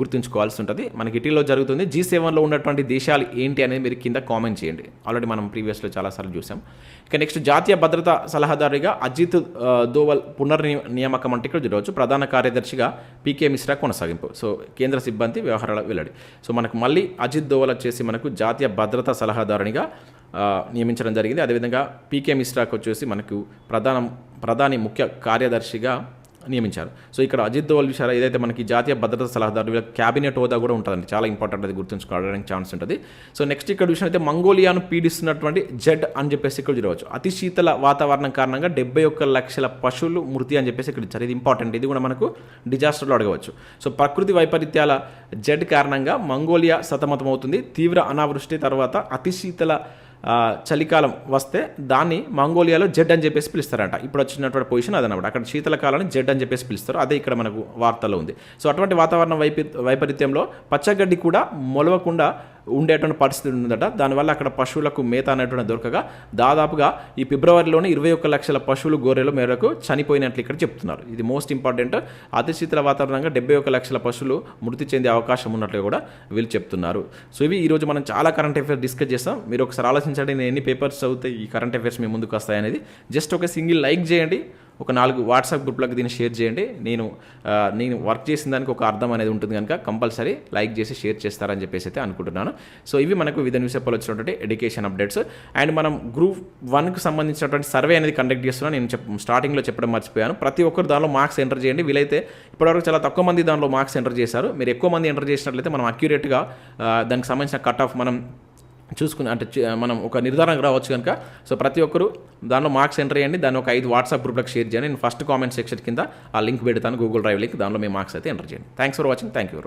గుర్తుంచుకోవాల్సి ఉంటుంది. మనకి ఇటీలో జరుగుతుంది. జీ సెవెన్లో ఉన్నటువంటి దేశాలు ఏంటి అనేది మీరు కింద కామెంట్ చేయండి. ఆల్రెడీ మనం ప్రీవియస్లో చాలాసార్లు చూసాం. ఇక నెక్స్ట్ జాతీయ భద్రతా సలహాదారుగా అజిత్ దోవల్ పునర్ని నియామకం అంటే ఇక్కడ చూడవచ్చు. ప్రధాన కార్యదర్శిగా పీకే మిశ్రా కొనసాగింపు. సో కేంద్ర సిబ్బంది వ్యవహారాల వెల్లడి. సో మనకు మళ్ళీ అజిత్ దోవల్ వచ్చేసి మనకు జాతీయ భద్రతా సలహాదారునిగా నియమించడం జరిగింది. అదేవిధంగా పీకే మిశ్రాకు వచ్చేసి మనకు ప్రధాన ప్రధాని ముఖ్య కార్యదర్శిగా నియమించారు. సో ఇక్కడ అజిత్ దోవల్ విషయాలు ఏదైతే మనకి జాతీయ భద్రతా సలహాదారు వీళ్ళ క్యాబినెట్ హోదా కూడా ఉంటుందండి. చాలా ఇంపార్టెంట్ అది గుర్తుంచుకోవడానికి ఛాన్స్ ఉంటుంది. సో నెక్స్ట్ ఇక్కడ విషయం అయితే మంగోలియాను పీడిస్తున్నటువంటి జెడ్ అని చెప్పేసి ఇక్కడ చూడవచ్చు. అతి శీతల వాతావరణం కారణంగా డెబ్బై ఒక్క లక్షల పశువులు మృతి అని చెప్పేసి ఇక్కడ ఇచ్చారు ఇది ఇంపార్టెంట్. ఇది కూడా మనకు డిజాస్టర్లో అడగవచ్చు. సో ప్రకృతి వైపరీత్యాల జెడ్ కారణంగా మంగోలియా సతమతమవుతుంది. తీవ్ర అనావృష్టి తర్వాత అతి శీతల చలికాలం వస్తే దాన్ని మంగోలియాలో జెడ్ అని చెప్పేసి పిలుస్తారంట. ఇప్పుడు వచ్చినటువంటి పొజిషన్ అదనమాట. అక్కడ శీతలకాలాన్ని జెడ్ అని చెప్పేసి పిలుస్తారు. అదే ఇక్కడ మనకు వార్తలో ఉంది. సో అటువంటి వాతావరణ వైప వైపరీత్యంలో పచ్చగడ్డి కూడా మొలవకుండా ఉండేటువంటి పరిస్థితి ఉందట. దానివల్ల అక్కడ పశువులకు మేత అనేటువంటి దొరకగా దాదాపుగా ఈ ఫిబ్రవరిలోనే ఇరవై ఒక్క లక్షల పశువులు గొర్రెలు మేరకు చనిపోయినట్లు ఇక్కడ చెప్తున్నారు. ఇది మోస్ట్ ఇంపార్టెంట్. అతి శీతల వాతావరణంగా డెబ్బై ఒక్క లక్షల పశువులు మృతి చెందే అవకాశం ఉన్నట్లు కూడా వీళ్ళు చెప్తున్నారు. సో ఇవి ఈరోజు మనం చాలా కరెంట్ అఫైర్స్ డిస్కస్ చేస్తాం. మీరు ఒకసారి ఆలోచించండి నేను ఎన్ని పేపర్స్ చదివితే ఈ కరెంట్ అఫైర్స్ మీ ముందుకు వస్తాయనేది. జస్ట్ ఒక సింగిల్ లైక్ చేయండి. ఒక నాలుగు వాట్సాప్ గ్రూప్లకు దీన్ని షేర్ చేయండి. నేను నేను వర్క్ చేసిన దానికి ఒక అర్థం అనేది ఉంటుంది కనుక కంపల్సరీ లైక్ చేసి షేర్ చేస్తారని చెప్పేసి అయితే అనుకుంటున్నాను. సో ఇవి మనకు వివిధ న్యూస్ పేపర్లో వచ్చినటువంటి ఎడ్యుకేషన్ అప్డేట్స్ అండ్ మనం గ్రూప్ వన్కి సంబంధించినటువంటి సర్వే అనేది కండక్ట్ చేస్తున్నాను. నేను చెప్ స్టార్టింగ్లో చెప్పడం మర్చిపోయాను. ప్రతి ఒక్కరు దానిలో మార్క్స్ ఎంటర్ చేయండి. వీలైతే ఇప్పటివరకు చాలా తక్కువ మంది దానిలో మార్క్స్ ఎంటర్ చేశారు. మీరు ఎక్కువ మంది ఎంటర్ చేసినట్లయితే మనం అక్యురేట్గా దానికి సంబంధించిన కట్ ఆఫ్ మనం చూసుకుని అంటే మనం ఒక నిర్ధారణకు రావచ్చు కనుక. సో ప్రతి ఒక్కరు దానిలో మార్క్స్ ఎంటర్ చేయండి. దాన్ని ఒక ఐదు వాట్సాప్ గ్రూప్లకు షేర్ చేయండి. నేను ఫస్ట్ కామెంట్ సెక్షన్ కింద ఆ లింక్ పెడతాను. గూగుల్ డ్రైవ్ లింక్ దానిలో మీ మార్క్స్ అయితే ఎంటర్ చేయండి. Thanks for watching. Thank you